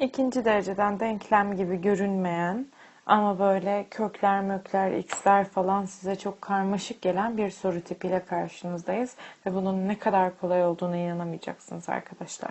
İkinci dereceden denklem gibi görünmeyen ama böyle kökler mökler, x'ler falan size çok karmaşık gelen bir soru tipiyle karşınızdayız. Ve bunun ne kadar kolay olduğuna inanamayacaksınız arkadaşlar.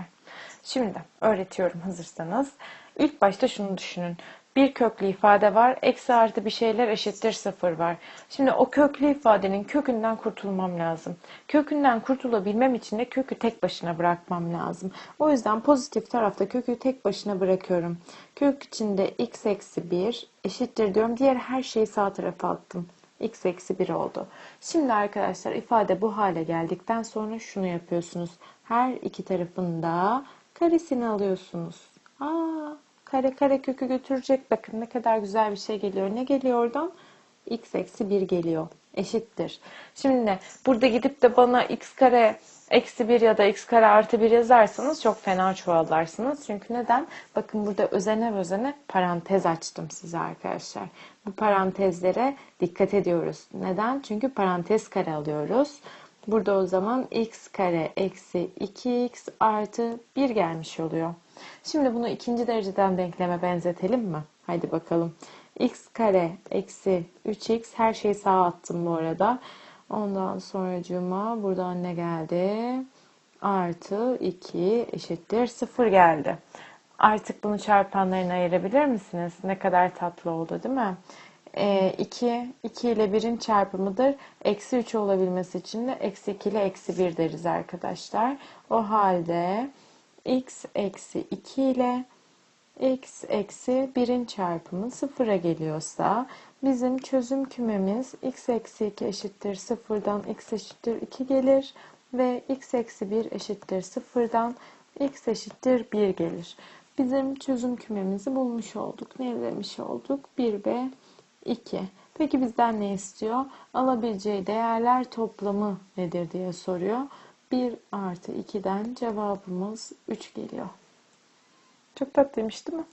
Şimdi öğretiyorum hazırsanız. İlk başta şunu düşünün. Bir köklü ifade var. Eksi artı bir şeyler eşittir sıfır var. Şimdi o köklü ifadenin kökünden kurtulmam lazım. Kökünden kurtulabilmem için de kökü tek başına bırakmam lazım. O yüzden pozitif tarafta kökü tek başına bırakıyorum. Kök içinde x eksi 1 eşittir diyorum. Diğer her şeyi sağ tarafa attım. x eksi 1 oldu. Şimdi arkadaşlar ifade bu hale geldikten sonra şunu yapıyorsunuz. Her iki tarafında karesini alıyorsunuz. Aa, kare kare kökü götürecek. Bakın ne kadar güzel bir şey geliyor. Ne geliyor oradan? x eksi 1 geliyor. Eşittir. Şimdi burada gidip de bana x kare eksi 1 ya da x kare artı 1 yazarsanız çok fena çuvallarsınız. Çünkü neden? Bakın burada özene özene parantez açtım size arkadaşlar. Bu parantezlere dikkat ediyoruz. Neden? Çünkü parantez kare alıyoruz. Burada o zaman x kare eksi 2x artı 1 gelmiş oluyor. Şimdi bunu ikinci dereceden denkleme benzetelim mi? Haydi bakalım. x kare eksi 3x her şeyi sağa attım bu arada. Ondan sonra cuma buradan ne geldi? Artı 2 eşittir 0 geldi. Artık bunu çarpanlarına ayırabilir misiniz? Ne kadar tatlı oldu değil mi? E, 2, 2 ile 1'in çarpımıdır. Eksi 3 olabilmesi için de eksi 2 ile eksi 1 deriz arkadaşlar. O halde x eksi 2 ile x eksi 1'in çarpımı 0'a geliyorsa bizim çözüm kümemiz x eksi 2 eşittir 0'dan x eşittir 2 gelir ve x eksi 1 eşittir 0'dan x eşittir 1 gelir. Bizim çözüm kümemizi bulmuş olduk. Nevlemiş olduk. 1 ve 2. Peki bizden ne istiyor? Alabileceği değerler toplamı nedir diye soruyor. 1 artı 2'den cevabımız 3 geliyor. Çok tatlıymış değil mi?